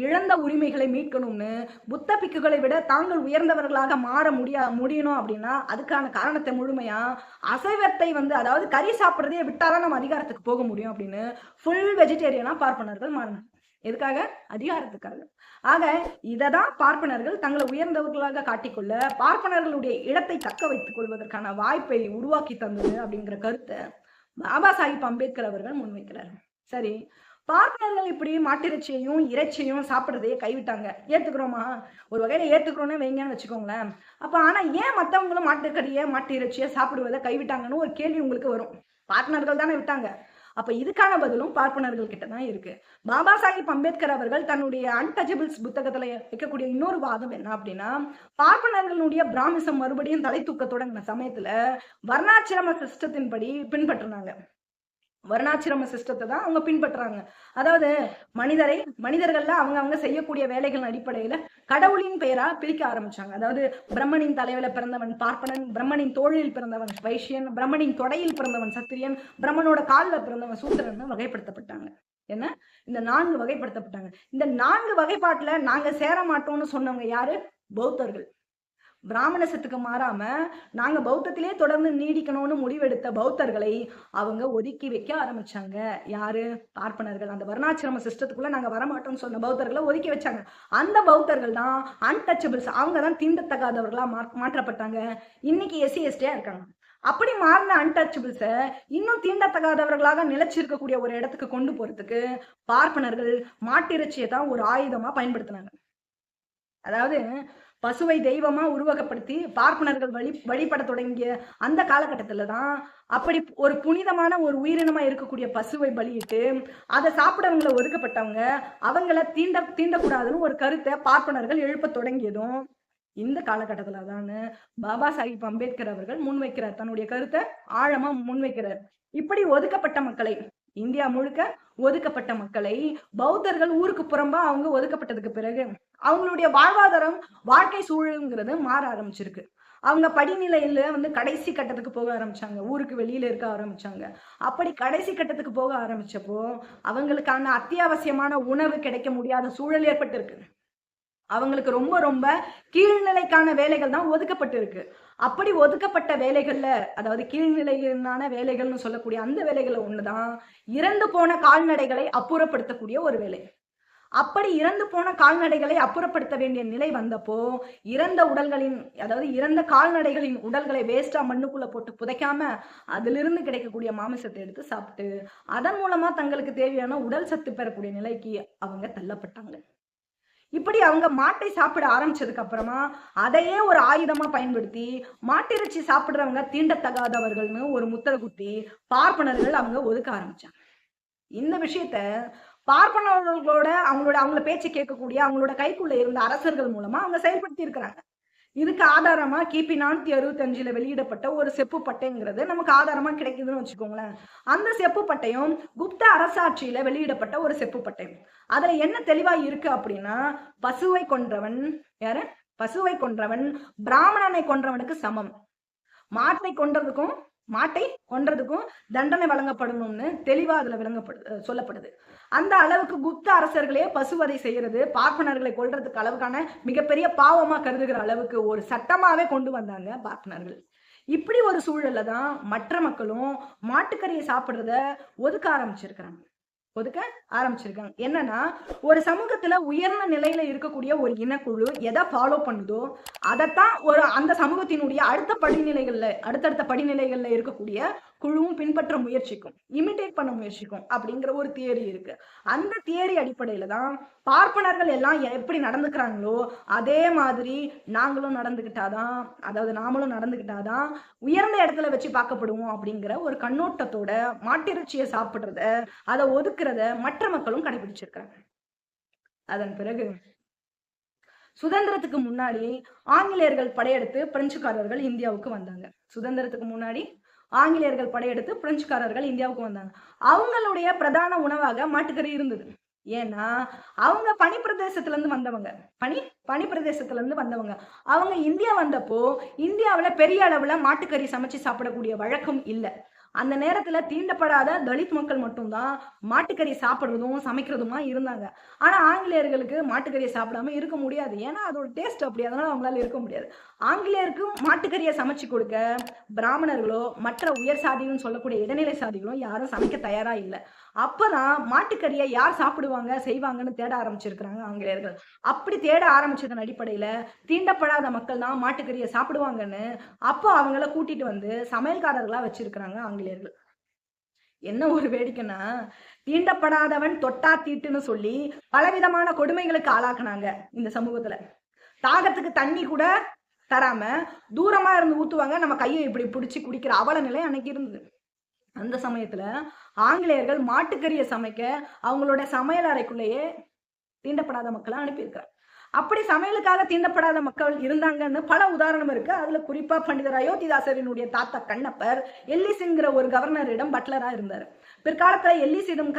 இழந்த உரிமைகளை மீட்கணும்னு புத்த பிக்குகளை விட தாங்கள் உயர்ந்தவர்களாக மாற முடியா முடியணும் அப்படின்னா அதுக்கான காரணத்தை முழுமையா அசைவத்தை வந்து அதாவது கறி சாப்பிட்றதே விட்டாதான் நம்ம அதிகாரத்துக்கு போக முடியும் அப்படின்னு ஃபுல் வெஜிடேரியனா பார்ப்பனர்கள் மாறினாங்க எதுக்காக? அதிகாரத்துக்காக. ஆக இதை தான் பார்ப்பனர்கள் தங்களை உயர்ந்தவர்களாக காட்டிக்கொள்ள பார்ப்பனர்களுடைய இடத்தை தக்க வைத்துக் கொள்வதற்கான வாய்ப்பை உருவாக்கி தந்தது அப்படிங்கிற கருத்தை பாபா சாஹிப் அம்பேத்கர் அவர்கள் முன்வைக்கிறார். சரி பார்ப்பனர்கள் இப்படி மாட்டிறைச்சியையும் இறைச்சியையும் சாப்பிட்றதையே கைவிட்டாங்க. ஏத்துக்கிறோமா? ஒரு வகையில ஏற்றுக்கிறோன்னு வைங்கன்னு வச்சுக்கோங்களேன். அப்ப ஆனா ஏன் மத்தவங்களும் மாட்டுக்கறியை மாட்டு இறைச்சியை சாப்பிடுவதை கைவிட்டாங்கன்னு ஒரு கேள்வி உங்களுக்கு வரும். பார்ப்பனர்கள் தானே விட்டாங்க. அப்ப இதுக்கான பதிலும் பார்ப்பனர்கள் கிட்ட தான் இருக்கு. பாபா சாஹிப் அம்பேத்கர் அவர்கள் தன்னுடைய அன்டச்சபிள்ஸ் புத்தகத்துல வைக்கக்கூடிய இன்னொரு வாதம் என்ன அப்படின்னா பார்ப்பனர்களுடைய பிராமிசம் மறுபடியும் தலை தூக்க தொடங்கின சமயத்துல வர்ணாச்சிரம சிஸ்டத்தின்படி பின்பற்றினாங்க. வர்ணாசிரம சிஸ்டத்தை தான் அவங்க பின்பற்றுறாங்க. அதாவது மனிதரை மனிதர்கள்ல அவங்க அவங்க செய்யக்கூடிய வேலைகளின் அடிப்படையில கடவுளின் பெயரா பிரிக்க ஆரம்பிச்சாங்க. அதாவது பிரம்மனின் தலைவில பிறந்தவன் பார்ப்பனன் பிரம்மனின் தோழில் பிறந்தவன் வைஷ்யன் பிரம்மனின் தொடையில் பிறந்தவன் சத்திரியன் பிரம்மனோட காலில் பிறந்தவன் சூத்திரன் வகைப்படுத்தப்பட்டாங்க. என்ன? இந்த நான்கு வகைப்படுத்தப்பட்டாங்க. இந்த நான்கு வகைப்பாட்டுல நாங்க சேர மாட்டோம்னு சொன்னவங்க யாரு? பௌத்தர்கள். பிராமணசத்துக்கு மாறாம நாங்க பௌத்தத்திலே தொடர்ந்து நீடிக்கணும்னு முடிவெடுத்த பௌத்தர்களை அவங்க ஒதுக்கி வைக்க ஆரம்பிச்சாங்க. யாரு? பார்ப்பனர்கள். அந்த வர்ணாசிரம சிஸ்டத்துக்குள்ள நாங்க வரமாட்டோம்னு சொன்ன பௌத்தர்களை ஒதுக்கி வச்சாங்க. அந்த பௌத்தர்கள் தான் அன்டச்சபிள்ஸ் அவங்க தான் தீண்டத்தகாதவர்களா மா மாற்றப்பட்டாங்க. இன்னைக்கு எஸ்சி எஸ்டியா இருக்காங்க. அப்படி மாறின அன்டச்சபிள்ஸை இன்னும் தீண்டத்தகாதவர்களாக நிலைச்சிருக்கக்கூடிய ஒரு இடத்துக்கு கொண்டு போறதுக்கு பார்ப்பனர்கள் மாட்டிறைச்சியை தான் ஒரு ஆயுதமா பயன்படுத்தினாங்க. அதாவது பசுவை தெய்வமாக உருவகப்படுத்தி பார்ப்பனர்கள் வழி வழிபட தொடங்கிய அந்த காலகட்டத்தில் தான் அப்படி ஒரு புனிதமான ஒரு உயிரினமாக இருக்கக்கூடிய பசுவை பலியிட்டு அதை சாப்பிடவங்களை ஒதுக்கப்பட்டவங்க அவங்கள தீண்ட தீண்டக்கூடாதுன்னு ஒரு கருத்தை பார்ப்பனர்கள் எழுப்ப தொடங்கியதும் இந்த காலகட்டத்துல தான் பாபா சாஹிப் அம்பேத்கர் அவர்கள் முன்வைக்கிறார். தன்னுடைய கருத்தை ஆழமா முன்வைக்கிறார். இப்படி ஒதுக்கப்பட்ட மக்களை இந்தியா முழுக்க ஒதுக்கப்பட்ட மக்களை பௌத்தர்கள் ஊருக்கு புறம்பா அவங்க ஒதுக்கப்பட்டதுக்கு பிறகு அவங்களுடைய வாழ்வாதாரம் வாழ்க்கை சூழலுங்கிறது மாற ஆரம்பிச்சிருக்கு. அவங்க படிநிலையில வந்து கடைசி கட்டத்துக்கு போக ஆரம்பிச்சாங்க. ஊருக்கு வெளியில இருக்க ஆரம்பிச்சாங்க. அப்படி கடைசி கட்டத்துக்கு போக ஆரம்பிச்சப்போ அவங்களுக்கான அத்தியாவசியமான உணவு கிடைக்க முடியாத சூழல் ஏற்பட்டிருக்கு. அவங்களுக்கு ரொம்ப ரொம்ப கீழ்நிலைக்கான வேலைகள் தான் ஒதுக்கப்பட்டிருக்கு. அப்படி ஒதுக்கப்பட்ட வேலைகள்ல அதாவது கீழ்நிலையினான வேலைகள்னு சொல்லக்கூடிய அந்த வேலைகள்ல ஒண்ணுதான் இறந்து போன கால்நடைகளை அப்புறப்படுத்தக்கூடிய ஒரு வேலை. அப்படி இறந்து போன கால்நடைகளை அப்புறப்படுத்த வேண்டிய நிலை வந்தப்போ இறந்த உடல்களின் அதாவது இறந்த கால்நடைகளின் உடல்களை வேஸ்டா மண்ணுக்குள்ள போட்டு புதைக்காம அதிலிருந்து கிடைக்கக்கூடிய மாமிசத்தை எடுத்து சாப்பிட்டு அதன் மூலமா தங்களுக்கு தேவையான உடல் சத்து பெறக்கூடிய நிலைக்கு அவங்க தள்ளப்பட்டாங்க. இப்படி அவங்க மாட்டை சாப்பிட ஆரம்பிச்சதுக்கு அப்புறமா அதையே ஒரு ஆயுதமா பயன்படுத்தி மாட்டிறைச்சி சாப்பிடுறவங்க தீண்டத்தகாதவர்கள்னு ஒரு முத்திரை குத்தி பார்ப்பனர்கள் அவங்க ஒதுக்க ஆரம்பிச்சாங்க. இந்த விஷயத்த பார்ப்பனர்களோட அவங்களோட அவங்கள பேச்சு கேட்கக்கூடிய அவங்களோட கைக்குள்ள இருந்த அரசர்கள் மூலமா அவங்க செயல்படுத்தி இருக்கிறாங்க. இதுக்கு ஆதாரமா கிபி நானூத்தி அறுபத்தஞ்சுல வெளியிடப்பட்ட ஒரு செப்பு பட்டைங்கிறது நமக்கு ஆதாரமா கிடைக்குதுன்னு வச்சுக்கோங்களேன். அந்த செப்பு பட்டையும் குப்த அரசாட்சியில வெளியிடப்பட்ட ஒரு செப்பு பட்டையும். அதுல என்ன தெளிவா இருக்கு அப்படின்னா பசுவை கொன்றவன் யாரு? பசுவை கொன்றவன் பிராமணனை கொன்றவனுக்கு சமம். மாட்டை கொன்றதுக்கும் மாட்டை கொன்றதுக்கும் தண்டனை வழங்கப்படணும்னு தெளிவா அதுல விளங்கப்படு சொல்லப்படுது. அந்த அளவுக்கு குப்த அரசர்களே பசுவதை செய்யறது பார்ப்பனர்களை கொல்றதுக்கு அளவுக்கான மிகப்பெரிய பாவமா கருதுகிற அளவுக்கு ஒரு சட்டமாவே கொண்டு வந்தாங்க பார்ப்பனர்கள். இப்படி ஒரு சூழல்ல தான் மற்ற மக்களும் மாட்டுக்கறியை சாப்பிடுறத ஒதுக்க ஆரம்பிச்சிருக்கிறாங்க. ஒதுக்க ஆரம்பிச்சிருக்காங்க. என்னன்னா ஒரு சமூகத்துல உயர்ந்த நிலையில இருக்கக்கூடிய ஒரு இனக்குழு எதை ஃபாலோ பண்ணுதோ அதைத்தான் ஒரு அந்த சமூகத்தினுடைய அடுத்த படிநிலைகள்ல அடுத்தடுத்த படிநிலைகள்ல இருக்கக்கூடிய குழுவும் பின்பற்ற முயற்சிக்கும் இமிடேட் பண்ண முயற்சிக்கும் அப்படிங்கிற ஒரு தியரி இருக்கு. அந்த தியரி அடிப்படையில தான் பார்ப்பனர்கள் எல்லாம் எப்படி நடந்துக்கிறாங்களோ அதே மாதிரி நாங்களும் நடந்துக்கிட்டாதான் அதாவது நாமளும் நடந்துக்கிட்டாதான் உயர்ந்த இடத்துல வச்சு பார்க்கப்படுவோம் அப்படிங்கிற ஒரு கண்ணோட்டத்தோட மாட்டிறைச்சியை சாப்பிடுறத அதை ஒதுக்குறத மற்ற மக்களும் கடைபிடிச்சிருக்காங்க அதன் பிறகு சுதந்திரத்துக்கு முன்னாடி ஆங்கிலேயர்கள் படையெடுத்து பிரெஞ்சுக்காரர்கள் இந்தியாவுக்கு வந்தாங்க. சுதந்திரத்துக்கு முன்னாடி ஆங்கிலேயர்கள் படையெடுத்து பிரெஞ்சுக்காரர்கள் இந்தியாவுக்கு வந்தாங்க. அவங்களுடைய பிரதான உணவாக மாட்டுக்கறி இருந்தது. ஏன்னா அவங்க பனி பிரதேசத்துல இருந்து வந்தவங்க. பனி பனி பிரதேசத்துல இருந்து வந்தவங்க. அவங்க இந்தியா வந்தப்போ இந்தியாவில் பெரிய அளவுல மாட்டுக்கறி சமைச்சு சாப்பிடக்கூடிய வழக்கம் இல்லை. அந்த நேரத்துல தீண்டப்படாத தலித் மக்கள் மட்டும்தான் மாட்டுக்கறி சாப்பிட்றதும் சமைக்கிறதுமா இருந்தாங்க. ஆனா ஆங்கிலேயர்களுக்கு மாட்டுக்கறியை சாப்பிடாம இருக்க முடியாது. ஏன்னா அதோட டேஸ்ட் அப்படி அதனால அவங்களால இருக்க முடியாது. ஆங்கிலேயருக்கு மாட்டுக்கறியை சமைச்சு கொடுக்க பிராமணர்களோ மற்ற உயர் சாதிகள்னு சொல்லக்கூடிய இடைநிலை சாதிகளோ யாரும் சமைக்க தயாரா இல்லை. அப்பதான் மாட்டுக்கறியை யார் சாப்பிடுவாங்க செய்வாங்கன்னு தேட ஆரம்பிச்சிருக்கிறாங்க ஆங்கிலேயர்கள். அப்படி தேட ஆரம்பிச்சதன் அடிப்படையில தீண்டப்படாத மக்கள் தான் மாட்டுக்கறியை சாப்பிடுவாங்கன்னு அப்போ அவங்கள கூட்டிட்டு வந்து சமையல்காரர்களா வச்சிருக்கிறாங்க ஆங்கிலேயர்கள். என்ன ஒரு வேடிக்கைன்னா தீண்டப்படாதவன் தொட்டா தீட்டுன்னு சொல்லி பலவிதமான கொடுமைகளுக்கு ஆளாக்குனாங்க இந்த சமூகத்துல. தாகத்துக்கு தண்ணி கூட தராம தூரமா இருந்து ஊத்துவாங்க. நம்ம கையை இப்படி பிடிச்சி குடிக்கிற அவல நிலை அன்னைக்கு இருந்தது. அந்த சமயத்துல ஆங்கிலேயர்கள் மாட்டுக்கறியை சமைக்க அவங்களோட சமையல் அறைக்குள்ளேயே தீண்டப்படாத மக்களை அனுப்பியிருக்காங்க அப்படி சமையலுக்காக தீண்டப்படாத மக்கள் இருந்தாங்கன்னு பல உதாரணம் இருக்கு. அதுல குறிப்பா பண்டிதர் அயோத்திதாசரினுடைய தாத்தா கண்ணப்பர் எல்லிசிங்கிற ஒரு கவர்னரிடம் பட்லரா இருந்தார். பிற்காலத்துல எல்லிசிடம்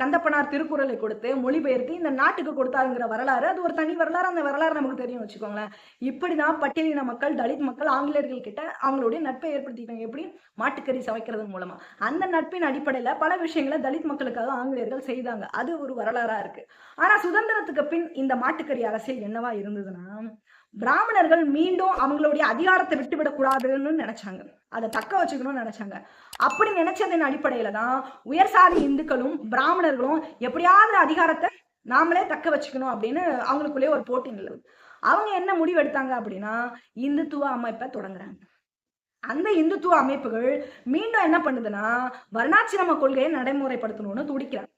கந்தப்பனார் திருக்குறளை கொடுத்து மொழிபெயர்த்து இந்த நாட்டுக்கு கொடுத்தாருங்கிற வரலாறு அது ஒரு தனி வரலாறு. அந்த வரலாறு நமக்கு தெரியும் வச்சுக்கோங்களேன். இப்படிதான் பட்டியலின மக்கள் தலித் மக்கள் ஆங்கிலேயர்கள் கிட்ட அவங்களுடைய நட்பை ஏற்படுத்திக்கிறாங்க எப்படி? மாட்டுக்கறி சமைக்கிறது மூலமா. அந்த நட்பின் அடிப்படையில பல விஷயங்களை தலித் மக்களுக்காக ஆங்கிலேயர்கள் செய்தாங்க. அது ஒரு வரலாறா இருக்கு. ஆனா சுதந்திரத்துக்கு பின் இந்த மாட்டுக்கறி அரசியல் என்னவா இருந்ததுன்னா பிராமணர்கள் மீண்டும் அவங்களுடைய அதிகாரத்தை விட்டுவிடக்கூடாதுன்னு நினைச்சாங்க. அதை தக்க வச்சுக்கணும்னு நினைச்சாங்க. அப்படி நினைச்சதன் அடிப்படையில தான் உயர் சாதி இந்துக்களும் பிராமணர்களும் எப்படியாவது அதிகாரத்தை நாமளே தக்க வச்சுக்கணும் அப்படின்னு அவங்களுக்குள்ளே ஒரு போட்டி நிலவு அவங்க என்ன முடிவெடுத்தாங்க அப்படின்னா இந்துத்துவ அமைப்பை தொடங்குறாங்க. அந்த இந்துத்துவ அமைப்புகள் மீண்டும் என்ன பண்ணுதுன்னா வர்ணாசிரம கொள்கையை நடைமுறைப்படுத்தணும்னு துடிக்கிறாங்க.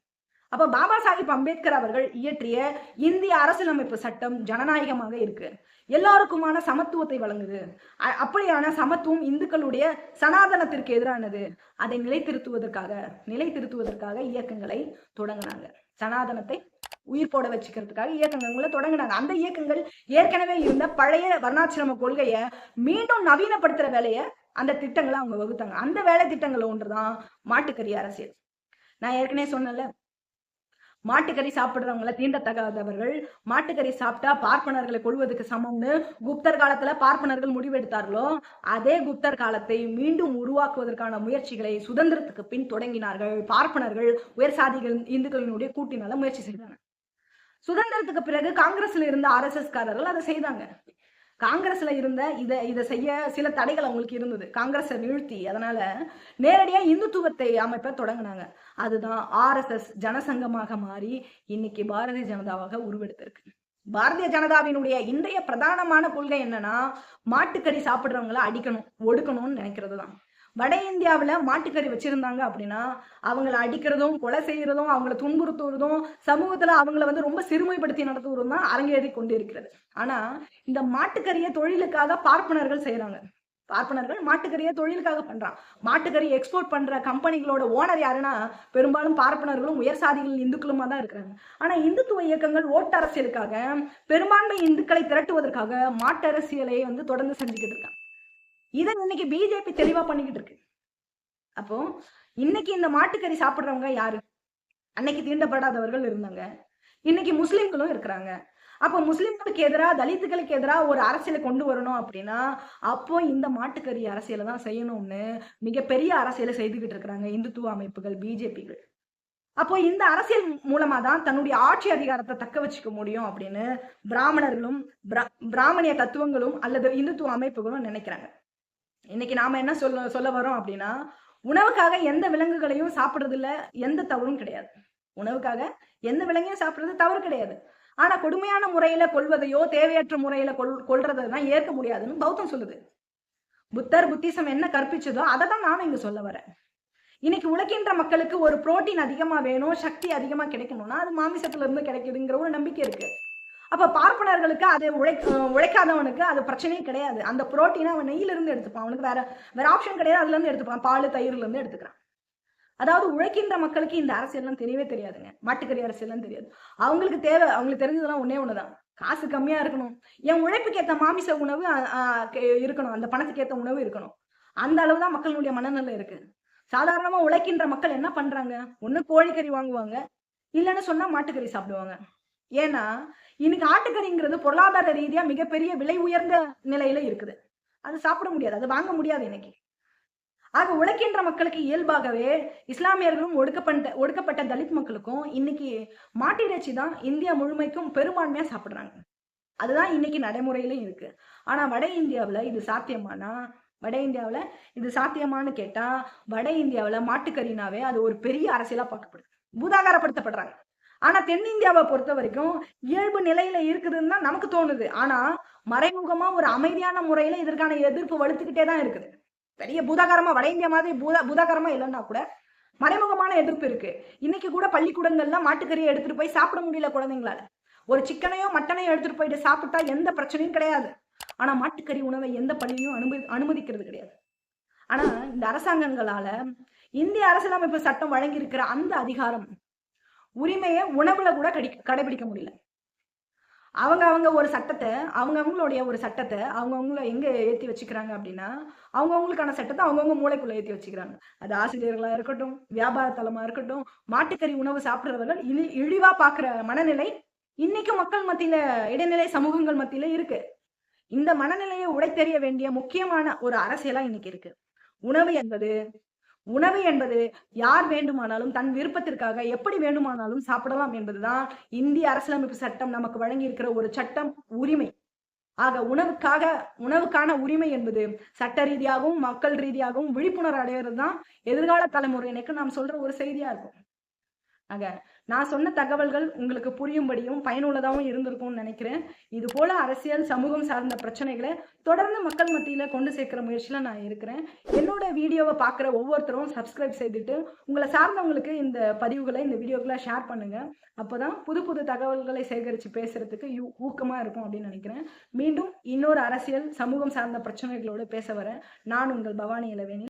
அப்ப பாபா சாஹிப் அம்பேத்கர் அவர்கள் இயற்றிய இந்திய அரசியலமைப்பு சட்டம் ஜனநாயகமாக இருக்கு. எல்லாருக்குமான சமத்துவத்தை வழங்குது. அ- அப்படியான சமத்துவம் இந்துக்களுடைய சனாதனத்திற்கு எதிரானது. அதை நிலைத்திருத்துவதற்காக நிலைத்திருத்துவதற்காக இயக்கங்களை தொடங்கினாங்க. சனாதனத்தை உயிர் போட வச்சுக்கிறதுக்காக இயக்கங்களை தொடங்கினாங்க. அந்த இயக்கங்கள் ஏற்கனவே இருந்த பழைய வர்ணாசிரம கொள்கையை மீண்டும் நவீனப்படுத்துற வேலையை அந்த திட்டங்களை அவங்க வகுத்தாங்க. அந்த வேலை திட்டங்கள் ஒன்றுதான் மாட்டுக்கறி அரசியல். நான் ஏற்கனவே சொன்னேன்ல மாட்டுக்கறி சாப்பிடுறவங்கள தீண்டத்தகாதவர்கள் மாட்டுக்கறி சாப்பிட்டா பார்ப்பனர்களை கொள்வதற்கு சமம்னு குப்தர் காலத்துல பார்ப்பனர்கள் முடிவெடுத்தார்களோ அதே குப்தர் காலத்தை மீண்டும் உருவாக்குவதற்கான முயற்சிகளை சுதந்திரத்துக்கு பின் தொடங்கினார்கள். பார்ப்பனர்கள் உயர் சாதிகள் இந்துக்களினுடைய கூட்டினால முயற்சி செய்தாங்க. சுதந்திரத்துக்கு பிறகு காங்கிரஸ்ல இருந்த ஆர்எஸ்எஸ் காரர்கள் அதை செய்தாங்க. காங்கிரஸ்ல இருந்த இதை இதை செய்ய சில தடைகள் அவங்களுக்கு இருந்தது. காங்கிரஸை வீழ்த்தி அதனால நேரடியா இந்துத்துவத்தை அமைப்ப தொடங்கினாங்க. அதுதான் ஆர்எஸ்எஸ் ஜனசங்கமாக மாறி இன்னைக்கு பாரதிய ஜனதாவாக உருவெடுத்திருக்கு. பாரதிய ஜனதாவினுடைய இன்றைய பிரதானமான கொள்கை என்னன்னா மாட்டுக்கறி சாப்பிடுறவங்கள அடிக்கணும் ஒடுக்கணும்னு நினைக்கிறது தான் வட இந்தியாவில் மாட்டுக்கறி வச்சுருந்தாங்க அப்படின்னா அவங்கள அடிக்கிறதும் கொலை செய்கிறதும் அவங்கள துன்புறுத்துவதும் சமூகத்தில் அவங்கள வந்து ரொம்ப சிறுமைப்படுத்தி நடத்துவதும் தான் அரங்கேறி கொண்டு இருக்கிறது ஆனால் இந்த மாட்டுக்கறியை தொழிலுக்காக பார்ப்பனர்கள் செய்கிறாங்க பார்ப்பனர்கள் மாட்டுக்கறியை தொழிலுக்காக பண்றான் மாட்டுக்கறி எக்ஸ்போர்ட் பண்ற கம்பெனிகளோட ஓனர் யாருன்னா பெரும்பாலும் பார்ப்பனர்களும் உயர் சாதிகள் இந்துக்களுமா தான் இருக்கிறாங்க. ஆனா இந்துத்துவ இயக்கங்கள் ஓட்டு அரசியலுக்காக பெரும்பான்மை இந்துக்களை திரட்டுவதற்காக மாட்டு அரசியலை வந்து தொடர்ந்து செஞ்சுக்கிட்டு இருக்காங்க. இதை இன்னைக்கு பிஜேபி தெளிவா பண்ணிக்கிட்டு இருக்கு. அப்போ இன்னைக்கு இந்த மாட்டுக்கறி சாப்பிடுறவங்க யாரு? அன்னைக்கு தீண்டப்படாதவர்கள் இருந்தாங்க இன்னைக்கு முஸ்லிம்களும் இருக்கிறாங்க. அப்போ முஸ்லிம்களுக்கு எதிராக தலித்துகளுக்கு எதிராக ஒரு அரசியலை கொண்டு வரணும் அப்படின்னா அப்போ இந்த மாட்டுக்கறி அரசியலை தான் செய்யணும்னு மிகப்பெரிய அரசியலை செய்துகிட்டு இருக்கிறாங்க இந்துத்துவ அமைப்புகள் பிஜேபிகள் அப்போ இந்த அரசியல் மூலமா தான் தன்னுடைய ஆட்சி அதிகாரத்தை தக்க வச்சுக்க முடியும் அப்படின்னு பிராமணர்களும் பிரா- பிராமணிய தத்துவங்களும் அல்லது இந்துத்துவ அமைப்புகளும் நினைக்கிறாங்க. இன்னைக்கு நாம என்ன சொல்ல சொல்ல வரோம் அப்படின்னா உணவுக்காக எந்த விலங்குகளையும் சாப்பிட்றதுல எந்த தவறும் கிடையாது. உணவுக்காக எந்த விலங்கையும் சாப்பிட்றது தவறு கிடையாது. ஆனா கொடுமையான முறையில கொள்வதையோ தேவையற்ற முறையில கொள் கொள்றதான் ஏற்க முடியாதுன்னு பௌத்தம் சொல்லுது. புத்தர் புத்திசம் என்ன கற்பிச்சதோ அதை தான் நானும் இங்க சொல்ல வரேன். இன்னைக்கு உழைக்கின்ற மக்களுக்கு ஒரு புரோட்டீன் அதிகமா வேணும் சக்தி அதிகமா கிடைக்கணும்னா அது மாமிசத்துல இருந்து கிடைக்குதுங்கிற ஒரு நம்பிக்கை இருக்கு. அப்போ பார்ப்பனர்களுக்கு அது உழை உழைக்காதவனுக்கு அது பிரச்சனையே கிடையாது. அந்த புரோட்டீனை அவன் நெய்யிலிருந்து எடுத்துப்பான். அவனுக்கு வேற வேற ஆப்ஷன் கிடையாது. அதுல இருந்து எடுத்துப்பான். பால் தயிர்லேருந்து எடுத்துக்கிறான். அதாவது உழைக்கின்ற மக்களுக்கு இந்த அரசியல்லாம் தெரியவே தெரியாதுங்க. மாட்டுக்கறி அரசியல்லாம் தெரியாது. அவங்களுக்கு தேவை அவங்களுக்கு தெரிஞ்சதெல்லாம் ஒன்னே ஒண்ணுதான். காசு கம்மியா இருக்கணும். என் உழைப்புக்கு ஏற்ற மாமிச உணவு இருக்கணும். அந்த பணத்துக்கு ஏற்ற உணவு இருக்கணும். அந்த அளவு தான் மக்களுடைய மனநிலை இருக்கு. சாதாரணமா உழைக்கின்ற மக்கள் என்ன பண்றாங்க? ஒண்ணு கோழிக்கறி வாங்குவாங்க. இல்லைன்னு சொன்னா மாட்டுக்கறி சாப்பிடுவாங்க. ஏன்னா இன்னைக்கு ஆட்டுக்கறிங்கிறது பொருளாதார ரீதியா மிகப்பெரிய விலை உயர்ந்த நிலையில இருக்குது. அது சாப்பிட முடியாது அது வாங்க முடியாது இன்னைக்கு. ஆக உழைக்கின்ற மக்களுக்கு இயல்பாகவே இஸ்லாமியர்களும் ஒடுக்கப்பட்ட ஒடுக்கப்பட்ட தலித் மக்களுக்கும் இன்னைக்கு மாட்டிறைச்சி தான் இந்தியா முழுமைக்கும் பெரும்பான்மையா சாப்பிடுறாங்க. அதுதான் இன்னைக்கு நடைமுறையிலும் இருக்கு. ஆனா வட இந்தியாவுல இது சாத்தியமானா? வட இந்தியாவுல இது சாத்தியமான்னு கேட்டா வட இந்தியாவுல மாட்டுக்கறினாவே அது ஒரு பெரிய அரசியலா பார்க்கப்படுது. பூதாகாரப்படுத்தப்படுறாங்க. ஆனால் தென்னிந்தியாவை பொறுத்த வரைக்கும் இயல்பு நிலையில இருக்குதுன்னு தான் நமக்கு தோணுது. ஆனால் மறைமுகமா ஒரு அமைதியான முறையில இதற்கான எதிர்ப்பு வலுத்துக்கிட்டே தான் இருக்குது. பெரிய பூதாகரமாக வட இந்தியா மாதிரி பூதா பூதாகரமாக இல்லைன்னா கூட மறைமுகமான எதிர்ப்பு இருக்கு. இன்னைக்கு கூட பள்ளிக்கூடங்கள்ல மாட்டுக்கறியை எடுத்துட்டு போய் சாப்பிட முடியல குழந்தைங்களால. ஒரு சிக்கனையோ மட்டனையோ எடுத்துட்டு போயிட்டு சாப்பிட்டா எந்த பிரச்சனையும் கிடையாது. ஆனா மாட்டுக்கறி உணவை எந்த பள்ளியும் அனுமதி அனுமதிக்கிறது கிடையாது. ஆனா இந்த அரசாங்கங்களால இந்திய அரசியலமைப்பு சட்டம் வழங்கியிருக்கிற அந்த அதிகாரம் உரிமையை உணவுல கூட கடி கடைபிடிக்க முடியல. அவங்க அவங்க ஒரு சட்டத்தை அவங்க அவங்களுடைய ஒரு சட்டத்தை அவங்க அவங்கள எங்க ஏத்தி வச்சுக்கிறாங்க அப்படின்னா அவங்க அவங்களுக்கான சட்டத்தை அவங்கவுங்க மூளைக்குள்ள ஏத்தி வச்சுக்கிறாங்க. அது ஆசிரியர்களா இருக்கட்டும் வியாபார தளமா இருக்கட்டும் மாட்டுக்கறி உணவு சாப்பிடுறவர்கள் இழி இழிவா பாக்குற மனநிலை இன்னைக்கு மக்கள் மத்தியில இடைநிலை சமூகங்கள் மத்தியில இருக்கு. இந்த மனநிலையை உடைத்தெறிய வேண்டிய முக்கியமான ஒரு அரசியலா இன்னைக்கு இருக்கு. உணவு என்பது உணவு என்பது யார் வேண்டுமானாலும் தன் விருப்பத்திற்காக எப்படி வேண்டுமானாலும் சாப்பிடலாம் என்பதுதான் இந்திய அரசியலமைப்பு சட்டம் நமக்கு வழங்கி இருக்கிற ஒரு சட்டம் உரிமை. ஆக உணவுக்காக உணவுக்கான உரிமை என்பது சட்ட ரீதியாகவும் மக்கள் ரீதியாகவும் விழிப்புணர்வு அடைகிறது தான் எதிர்கால தலைமுறையினருக்கு நாம் சொல்ற ஒரு செய்தியா இருக்கும். ஆக நான் சொன்ன தகவல்கள் உங்களுக்கு புரியும்படியும் பயனுள்ளதாகவும் இருந்திருக்கும்னு நினைக்கிறேன். இது போல அரசியல் சமூகம் சார்ந்த பிரச்சனைகளை தொடர்ந்து மக்கள் மத்தியில் கொண்டு சேர்க்கிற முயற்சியில் நான் இருக்கிறேன். என்னோட வீடியோவை பார்க்குற ஒவ்வொருத்தரும் சப்ஸ்கிரைப் செய்துட்டு உங்களை சார்ந்தவங்களுக்கு இந்த பதிவுகளை இந்த வீடியோக்களை ஷேர் பண்ணுங்க. அப்போதான் புது புது தகவல்களை சேகரித்து பேசுறதுக்கு யூ ஊக்கமாக இருக்கும் அப்படின்னு நினைக்கிறேன். மீண்டும் இன்னொரு அரசியல் சமூகம் சார்ந்த பிரச்சனைகளோடு பேச வரேன். நான் உங்கள் பவானி இளவேணி